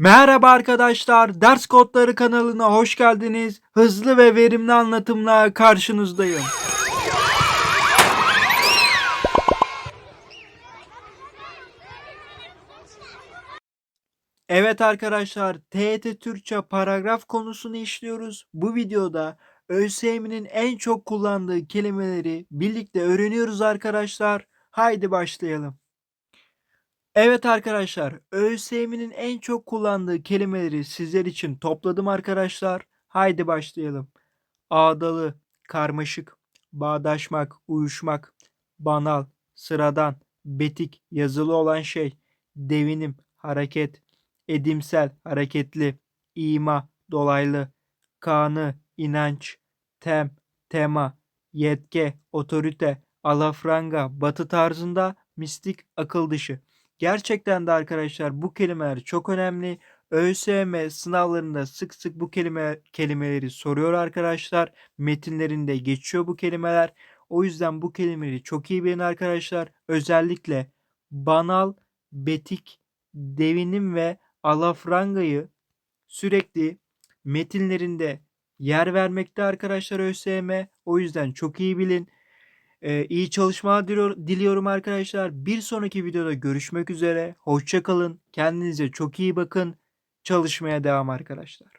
Merhaba arkadaşlar, Ders Kodları kanalına hoş geldiniz. Hızlı ve verimli anlatımla karşınızdayım. Evet arkadaşlar, TET Türkçe paragraf konusunu işliyoruz. Bu videoda ÖSYM'nin en çok kullandığı kelimeleri birlikte öğreniyoruz arkadaşlar. Haydi başlayalım. Evet arkadaşlar, ÖSYM'nin en çok kullandığı kelimeleri sizler için topladım arkadaşlar. Haydi başlayalım. Ağdalı, karmaşık, bağdaşmak, uyuşmak, banal, sıradan, betik, yazılı olan şey, devinim, hareket, edimsel, hareketli, ima, dolaylı, kanı, inanç, tem, tema, yetke, otorite, alafranga, batı tarzında, mistik, akıl dışı. Gerçekten de arkadaşlar bu kelimeler çok önemli. ÖSYM sınavlarında sık sık bu kelime kelimeleri soruyor arkadaşlar. Metinlerinde geçiyor bu kelimeler. O yüzden bu kelimeleri çok iyi bilin arkadaşlar. Özellikle banal, betik, devinim ve alafrangayı sürekli metinlerinde yer vermekte arkadaşlar ÖSYM. O yüzden çok iyi bilin. Ee, iyi çalışmalar diliyor- diliyorum arkadaşlar. Bir sonraki videoda görüşmek üzere. Hoşça kalın. Kendinize çok iyi bakın. Çalışmaya devam arkadaşlar.